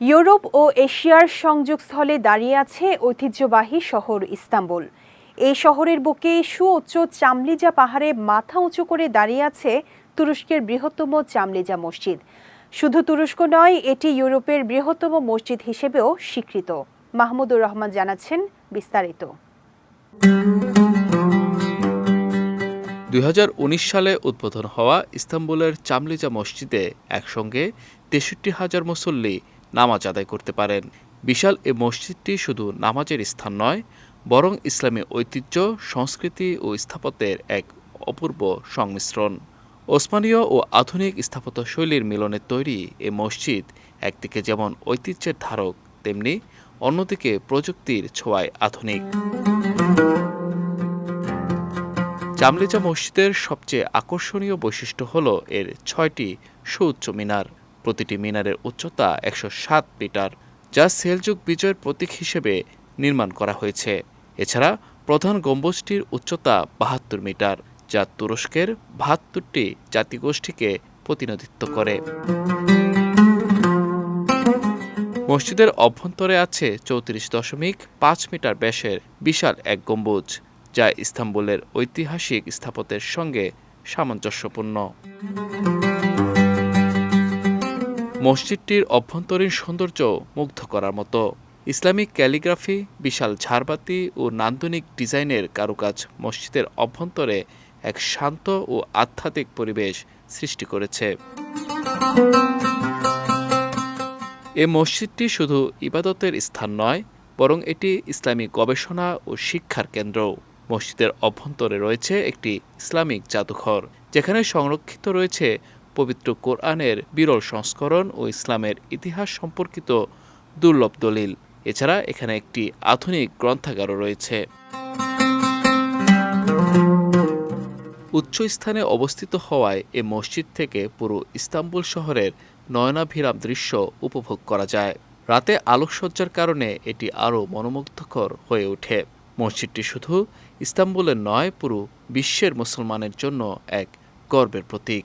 Europe ও এশিয়ার সংযোগস্থলে দাঁড়িয়ে আছে ঐতিহ্যবাহী শহর ইস্তাম্বুল। এই শহরের বুকে সুউচ্চ চামলিজা পাহাড়ে মাথা উঁচু করে দাঁড়িয়ে আছে তুরস্কের বৃহত্তম চামলিজা মসজিদ। শুধু তুরস্ক নয়, এটি ইউরোপের বৃহত্তম মসজিদ হিসেবেও স্বীকৃত। মাহমুদুর রহমান জানাচ্ছেন বিস্তারিত। দুই হাজার উনিশ সালে উদ্বোধন হওয়া ইস্তাম্বুলের চামলিজা মসজিদে একসঙ্গে তেষট্টি হাজার মুসল্লি নামাজ আদায় করতে পারেন। বিশাল এ মসজিদটি শুধু নামাজের স্থান নয়, বরং ইসলামী ঐতিহ্য, সংস্কৃতি ও স্থাপত্যের এক অপূর্ব সংমিশ্রণ। ওসমানীয় ও আধুনিক স্থাপত্য শৈলীর মিলনে তৈরি এ মসজিদ একদিকে যেমন ঐতিহ্যের ধারক, তেমনি অন্যদিকে প্রযুক্তির ছোঁয়ায় আধুনিক। জামলিজা মসজিদের সবচেয়ে আকর্ষণীয় বৈশিষ্ট্য হল এর ছয়টি সুউচ্চ মিনার। প্রতিটি মিনারের উচ্চতা একশো সাত মিটার, যা সেলযুগ বিজয়ের প্রতীক হিসেবে নির্মাণ করা হয়েছে। এছাড়া প্রধান গম্বুজটির উচ্চতা বাহাত্তর মিটার, যা তুরস্কের বাহাত্তরটি জাতিগোষ্ঠীকে প্রতিনিধিত্ব করে। মসজিদের অভ্যন্তরে আছে চৌত্রিশ দশমিক পাঁচ মিটার ব্যাসের বিশাল এক গম্বুজ, যা ইস্তাম্বুলের ঐতিহাসিক স্থাপত্যের সঙ্গে সামঞ্জস্যপূর্ণ। মসজিদটির অভ্যন্তরীণ সৌন্দর্য মুগ্ধ করার মতো। ইসলামিক ক্যালিগ্রাফি, বিশাল ঝাড়বাতি ও নান্দনিক ডিজাইনের কারুকাজ মসজিদের অভ্যন্তরে এক শান্ত ও আধ্যাত্মিক পরিবেশ সৃষ্টি করেছে। এ মসজিদটি শুধু ইবাদতের স্থান নয়, বরং এটি ইসলামিক গবেষণা ও শিক্ষার কেন্দ্র। মসজিদের অভ্যন্তরে রয়েছে একটি ইসলামিক জাদুঘর, যেখানে সংরক্ষিত রয়েছে পবিত্র কোরআনের বিরল সংস্করণ ও ইসলামের ইতিহাস সম্পর্কিত দুর্লভ দলিল। এছাড়া এখানে একটি আধুনিক গ্রন্থাগারও রয়েছে। উচ্চ স্থানে অবস্থিত হওয়ায় এ মসজিদ থেকে পুরো ইস্তাম্বুল শহরের নয়নাভিরাম দৃশ্য উপভোগ করা যায়। রাতে আলোকসজ্জার কারণে এটি আরও মনোমুগ্ধকর হয়ে ওঠে। মসজিদটি শুধু ইস্তাম্বুলের নয়, পুরো বিশ্বের মুসলমানের জন্য এক গর্বের প্রতীক।